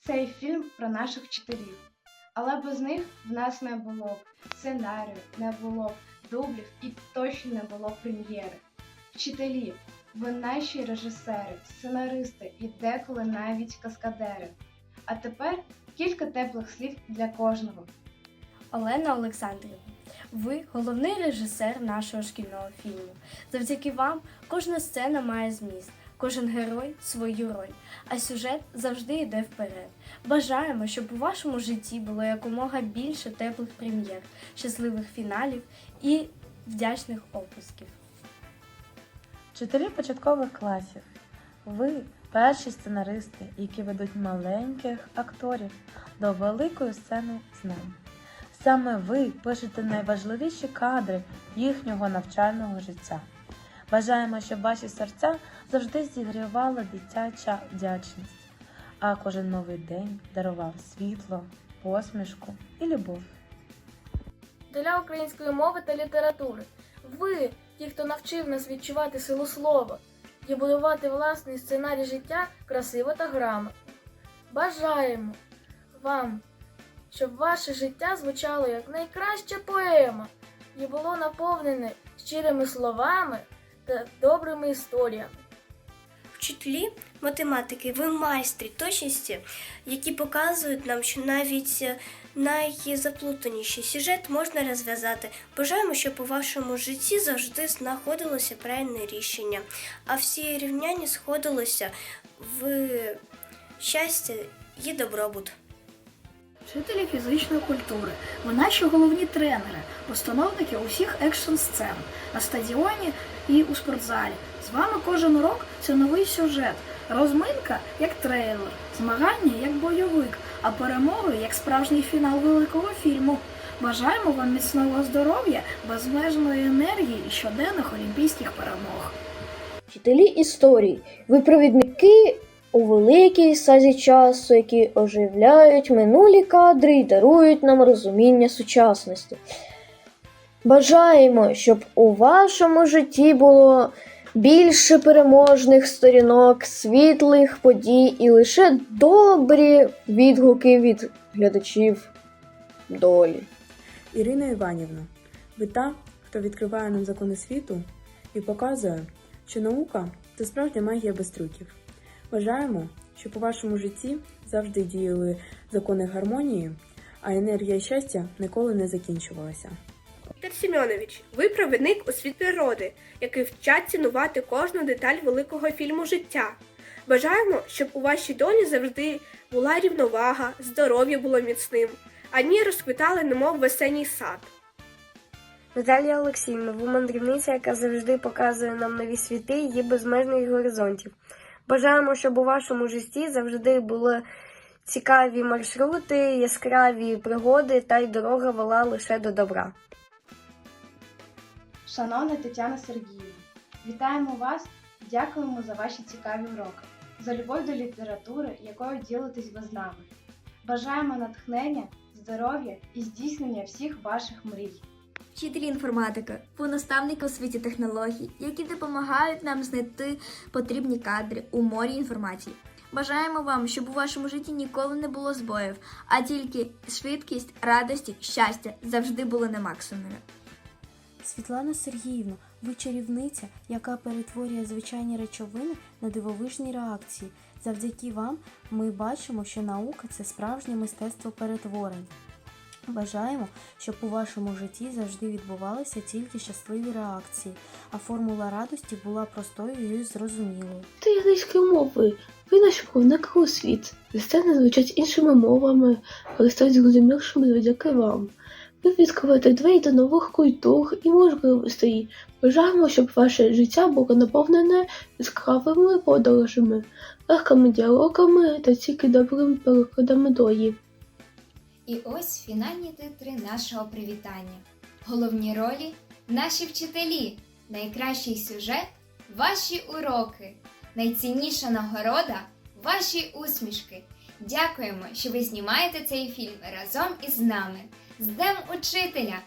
Цей фільм про наших вчителів. Але без них в нас не було б сценарію, не було б дублів і точно не було б прем'єри. Вчителі, ви наші режисери, сценаристи і деколи навіть каскадери. А тепер кілька теплих слів для кожного. Олена Олександрівна, ви головний режисер нашого шкільного фільму. Завдяки вам кожна сцена має зміст, кожен герой свою роль, а сюжет завжди йде вперед. Бажаємо, щоб у вашому житті було якомога більше теплих прем'єр, щасливих фіналів і вдячних опусків. Вчителі початкових класів. Ви перші сценаристи, які ведуть маленьких акторів до великої сцени знань. Саме ви пишете найважливіші кадри їхнього навчального життя. Бажаємо, щоб ваші серця завжди зігрівала дитяча вдячність, а кожен новий день дарував світло, посмішку і любов. Для української мови та літератури. Ви, ті, хто навчив нас відчувати силу слова і будувати власний сценарій життя красиво та грамотно. Бажаємо вам, щоб ваше життя звучало як найкраща поема і було наповнене щирими словами та добрими історіями. Вчителі математики, ви майстри точності, які показують нам, що навіть е, найзаплутаніший сюжет можна розв'язати. Бажаємо, щоб у вашому житті завжди знаходилося правильне рішення, а всі рівняння сходилися в щастя і добробут. Вчителі фізичної культури, ви наші головні тренери, постановники усіх екшн сцен на стадіоні і у спортзалі. З вами кожен урок це новий сюжет, розминка як трейлер, змагання як бойовик, а перемоги як справжній фінал великого фільму. Бажаємо вам міцного здоров'я, безмежної енергії і щоденних олімпійських перемог. Вчителі історії, ви провідники у великій сазі часу, які оживляють минулі кадри і дарують нам розуміння сучасності. Бажаємо, щоб у вашому житті було більше переможних сторінок, світлих подій і лише добрі відгуки від глядачів долі. Ірина Іванівна, ви та, хто відкриває нам закони світу і показує, що наука це справжня магія без трюків. Бажаємо, щоб у вашому житті завжди діяли закони гармонії, а енергія щастя ніколи не закінчувалася. Віктор Семенович, ви провідник у світ природи, який вчать цінувати кожну деталь великого фільму життя. Бажаємо, щоб у вашій долі завжди була рівновага, здоров'я було міцним, а дні розквітали, немов весенній сад. Наталія Олексіївна, ви мандрівниця, яка завжди показує нам нові світи і її безмежних горизонтів. Бажаємо, щоб у вашому житті завжди були цікаві маршрути, яскраві пригоди та й дорога вела лише до добра. Шановна Тетяна Сергіївна, вітаємо вас, дякуємо за ваші цікаві уроки, за любов до літератури, якою ділитесь ви з нами. Бажаємо натхнення, здоров'я і здійснення всіх ваших мрій. Вчителі інформатики, ви наставники у світі технологій, які допомагають нам знайти потрібні кадри у морі інформації. Бажаємо вам, щоб у вашому житті ніколи не було збоїв, а тільки швидкість, радості, щастя завжди були на максимумі. Світлана Сергіївна, ви чарівниця, яка перетворює звичайні речовини на дивовижні реакції. Завдяки вам ми бачимо, що наука це справжнє мистецтво перетворень. Бажаємо, щоб у вашому житті завжди відбувалися тільки щасливі реакції, а формула радості була простою і зрозумілою. Ти англійської мови. Ви наш провідник у світ. Сцени звучать іншими мовами, але стають зрозумілішими завдяки вам. Ви відкриваєте двері до нових культур і можливостей. Бажаємо, щоб ваше життя було наповнене яскравими подорожами, легкими діалогами та тільки добрими перекладами долі. І ось фінальні титри нашого привітання. Головні ролі наші вчителі, найкращий сюжет ваші уроки, найцінніша нагорода ваші усмішки. Дякуємо, що ви знімаєте цей фільм разом із нами. З Днем Учителя!